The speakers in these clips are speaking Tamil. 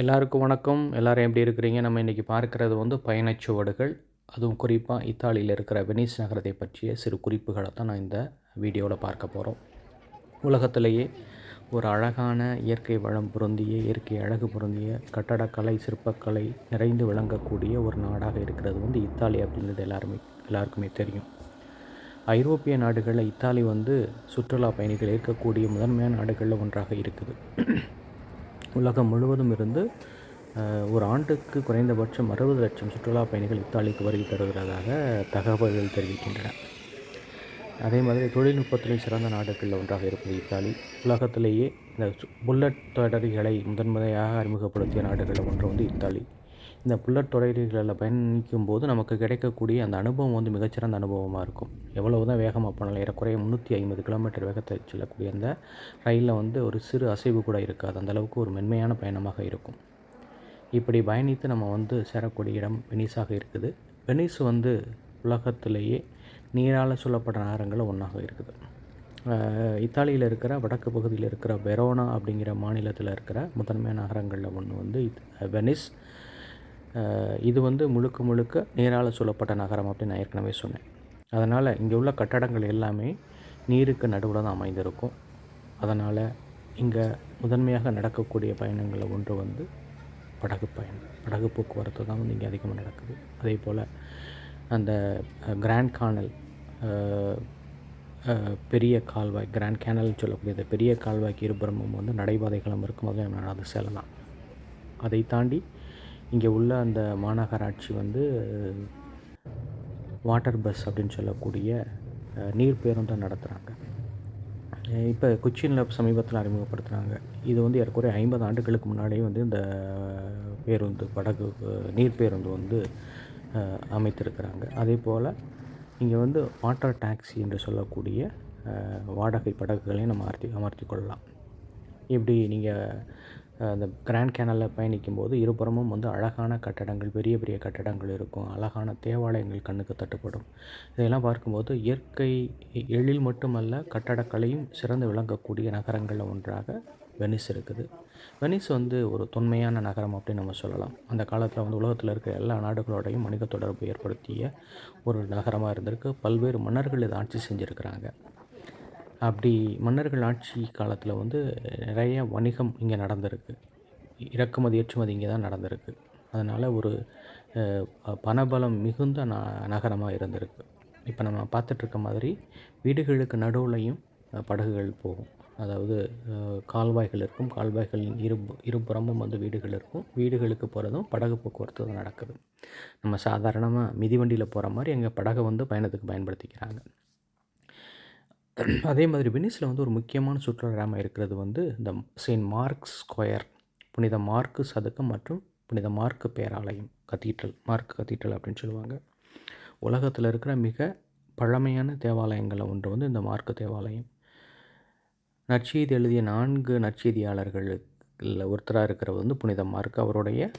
எல்லாருக்கும் வணக்கம். எல்லோரும் எப்படி இருக்கிறீங்க? நம்ம இன்றைக்கி பார்க்குறது வந்து பயணச்சுவடுகள். அதுவும் குறிப்பாக இத்தாலியில் இருக்கிற வெனிஸ் நகரத்தை பற்றிய சிறு குறிப்புகளை தான் நான் இந்த வீடியோவில் பார்க்க போகிறோம் உலகத்திலேயே ஒரு அழகான இயற்கை வளம் பொருந்திய இயற்கை அழகு பொருந்திய கட்டடக்கலை சிற்பக்கலை நிறைந்து விளங்கக்கூடிய ஒரு நாடாக இருக்கிறது வந்து இத்தாலி அப்படின்றது எல்லாருமே எல்லாருக்குமே தெரியும். ஐரோப்பிய நாடுகளில் இத்தாலி வந்து சுற்றுலா பயணிகள் இருக்கக்கூடிய முதன்மையான நாடுகளில் ஒன்றாக இருக்குது. உலகம் முழுவதும் இருந்து ஒரு ஆண்டுக்கு குறைந்தபட்சம் அறுபது லட்சம் சுற்றுலா பயணிகள் இத்தாலிக்கு வருகை தருகிறதாக தகவல்கள் தெரிவிக்கின்றன. அதே மாதிரி தொழில்நுட்பத்திலே சிறந்த நாடுகளில் ஒன்றாக இருப்பது இத்தாலி உலகத்திலேயே இந்த புல்லட் தொடர்களை முதன்முறையாக அறிமுகப்படுத்திய நாடுகளில் ஒன்று வந்து இத்தாலி. இந்த புல்லட் தொடரிகளில் பயணிக்கும் போது நமக்கு கிடைக்கக்கூடிய அந்த அனுபவம் வந்து மிகச்சிறந்த அனுபவமாக இருக்கும். எவ்வளவு தான் வேகமாக போனாலும் ஏறக்குறைய முந்நூற்றி ஐம்பது கிலோமீட்டர் வேகத்தை செல்லக்கூடிய அந்த ரயிலில் வந்து ஒரு சிறு அசைவு கூட இருக்காது. அந்த அளவுக்கு ஒரு மென்மையான பயணமாக இருக்கும். இப்படி பயணித்து நம்ம வந்து சேரக்கூடிய இடம் வெனிஸாக இருக்குது. வெனிஸ் வந்து உலகத்திலேயே நீரால் சொல்லப்பட்ட நகரங்களில் ஒன்றாக இருக்குது. இத்தாலியில் இருக்கிற வடக்கு பகுதியில் இருக்கிற வெரோனா அப்படிங்கிற மாநிலத்தில் இருக்கிற முதன்மையான நகரங்களில் ஒன்று வந்து வெனிஸ். இது வந்து முழுக்க முழுக்க நீரால் சூழப்பட்ட நகரம் அப்படின்னு நான் ஏற்கனவே சொன்னேன். அதனால் இங்கே உள்ள கட்டடங்கள் எல்லாமே நீருக்கு நடுவில் தான் அமைந்திருக்கும். அதனால் இங்கே முதன்மையாக நடக்கக்கூடிய பயணங்களில் ஒன்று வந்து படகு பயணம். படகு போக்குவரத்து தான் வந்து இங்கே அதிகமாக நடக்குது. அதே போல் அந்த கிராண்ட் கானல் பெரிய கால்வாய் கிராண்ட் கேனல்னு சொல்லக்கூடிய அந்த பெரிய கால்வாய்க்கு இருபுறமும் வந்து நடைபாதைகளும் இருக்கும். அதில் நடந்து செல்லலாம். அதை தாண்டி இங்கே உள்ள அந்த மாநகராட்சி வந்து வாட்டர் பஸ் அப்படின்னு சொல்லக்கூடிய நீர் பேருந்தை நடத்துகிறாங்க இப்போ கொச்சினில் சமீபத்தில் அறிமுகப்படுத்துகிறாங்க இது வந்து ஏறக்குறைய ஐம்பது ஆண்டுகளுக்கு முன்னாடியே வந்து இந்த பேருந்து படகு நீர் பேருந்து வந்து அமைத்திருக்கிறாங்க. அதே போல் இங்கே வந்து வாட்டர் டாக்ஸி என்று சொல்லக்கூடிய வாடகை படகுகளையும் நம்ம அமர்த்தி அமர்த்தி கொள்ளலாம். இப்படி நீங்கள் அந்த கிராண்ட் கேனலில் பயணிக்கும்போது இருபுறமும் வந்து அழகான கட்டடங்கள் பெரிய பெரிய கட்டடங்கள் இருக்கும். அழகான தேவாலயங்கள் கண்ணுக்கு தட்டுப்படும். இதையெல்லாம் பார்க்கும்போது இயற்கை எழில் மட்டுமல்ல கட்டடக்கலையும் சிறந்து விளங்கக்கூடிய நகரங்களில் ஒன்றாக வெனிஸ் இருக்குது. வெனிஸ் வந்து ஒரு தொன்மையான நகரம் அப்படின்னு நம்ம சொல்லலாம். அந்த காலத்தில் வந்து உலகத்தில் இருக்கிற எல்லா நாடுகளோடையும் மனித தொடர்பு ஏற்படுத்திய ஒரு நகரமாக இருந்திருக்கு. பல்வேறு மன்னர்கள் இதை ஆட்சி செஞ்சுருக்கிறாங்க. அப்படி மன்னர்கள் ஆட்சி காலத்தில் வந்து நிறைய வணிகம் இங்கே நடந்திருக்கு. இறக்குமதி ஏற்றுமதி இங்கே தான் நடந்திருக்கு. அதனால் ஒரு பணபலம் மிகுந்த ந நகரமாக இருந்திருக்கு. இப்போ நம்ம பார்த்துட்ருக்க மாதிரி வீடுகளுக்கு நடுவுலையும் படகுகள் போகும். அதாவது கால்வாய்கள் இருக்கும். கால்வாய்களின் இரு இருபுறமும் வந்து வீடுகள் இருக்கும். வீடுகளுக்கு போகிறதும் படகு போக்குவரத்து நடக்குது. நம்ம சாதாரணமாக மிதிவண்டியில் போகிற மாதிரி எங்கள் படகை வந்து பயணத்துக்கு பயன்படுத்திக்கிறாங்க. அதே மாதிரி வெனிஸில் வந்து ஒரு முக்கியமான சுற்றுலா கிராமம் இருக்கிறது வந்து இந்த செயின்ட் மார்க் ஸ்கொயர் புனித மார்க்கு சதுக்கம் மற்றும் புனித மார்க்கு பேராலயம் கத்தீட்ரல் மார்க் கத்தீட்ரல் அப்படின்னு சொல்லுவாங்க. உலகத்தில் இருக்கிற மிக பழமையான தேவாலயங்களில் ஒன்று வந்து இந்த மார்க்கு தேவாலயம். நற்செய்தி எழுதிய நான்கு நற்செய்தியாளர்களில் ஒருத்தராக இருக்கிறவர் வந்து புனித மார்க். அவருடைய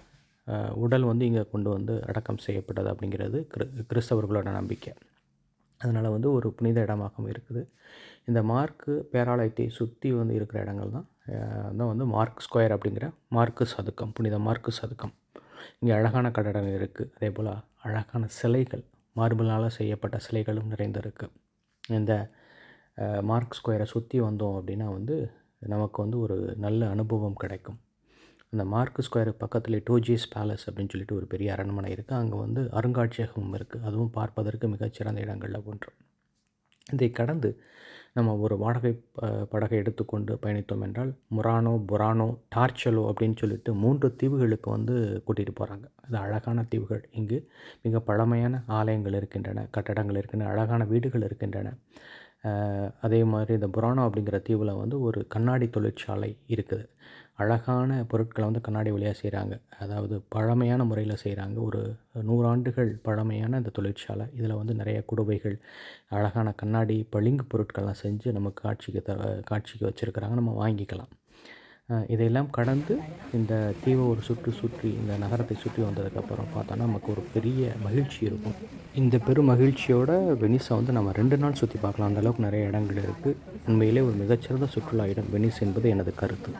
உடல் வந்து இங்கே கொண்டு வந்து அடக்கம் செய்யப்பட்டது அப்படிங்கிறது கிரு கிறிஸ்தவர்களோட நம்பிக்கை. அதனால் வந்து ஒரு புனித இடமாகவும் இருக்குது. இந்த மார்க்கு பேராலயத்தை சுற்றி வந்து இருக்கிற இடங்கள் தான். தான் வந்து மார்க் ஸ்கொயர் அப்படிங்கிற மார்க்கு சதுக்கம் புனித மார்க்கு சதுக்கம். இங்கே அழகான கட்டடங்கள் இருக்குது அதே போல் அழகான சிலைகள் மார்பிளால் செய்யப்பட்ட சிலைகளும் நிறைந்திருக்கு. இந்த மார்க் ஸ்கொயரை சுற்றி வந்தோம் அப்படின்னா வந்து நமக்கு வந்து ஒரு நல்ல அனுபவம் கிடைக்கும். அந்த மார்க் ஸ்கொயர் பக்கத்தில் டோஜிஸ் பேலஸ் அப்படின்னு சொல்லிட்டு ஒரு பெரிய அரண்மனை இருக்குது அங்கே வந்து அருங்காட்சியகமும் இருக்குது அதுவும் பார்ப்பதற்கு மிகச்சிறந்த இடங்களில் ஒன்று. இதை கடந்து நம்ம ஒரு வாடகை ப- படகை எடுத்துக்கொண்டு பயணித்தோம் என்றால் முரானோ புரானோ டார்ச்சலோ அப்படின்னு சொல்லிட்டு மூன்று தீவுகளுக்கு வந்து கூட்டிகிட்டு போகிறாங்க அது அழகான தீவுகள். இங்கு மிக பழமையான ஆலயங்கள் இருக்கின்றன கட்டடங்கள் இருக்கின்றன அழகான வீடுகள் இருக்கின்றன. அதே மாதிரி இந்த புரானோ அப்படிங்கிற தீவில் வந்து ஒரு கண்ணாடி தொழிற்சாலை இருக்குது. அழகான பொருட்களை வந்து கண்ணாடி வழியாக செய்கிறாங்க அதாவது பழமையான முறையில் செய்கிறாங்க ஒரு நூறாண்டுகள் பழமையான இந்த தொழிற்சாலை. இதில் வந்து நிறைய குடுவைகள் அழகான கண்ணாடி பளிங்கு பொருட்கள்லாம் செஞ்சு நம்ம காட்சிக்கு த காட்சிக்கு வச்சுருக்கிறாங்க. நம்ம வாங்கிக்கலாம். இதையெல்லாம் கடந்து இந்த தீவை ஒரு சுற்று சுற்றி இந்த நகரத்தை சுற்றி வந்ததுக்கப்புறம் பார்த்தோன்னா நமக்கு ஒரு பெரிய மகிழ்ச்சி இருக்கும். இந்த பெரும் மகிழ்ச்சியோட வெனிஸை வந்து நம்ம ரெண்டு நாள் சுற்றி பார்க்கலாம். அந்த அளவுக்கு நிறைய இடங்கள் இருக்குது உண்மையிலே ஒரு மிகச்சிறந்த சுற்றுலா இடம் வெனிஸ் என்பது எனது கருத்து.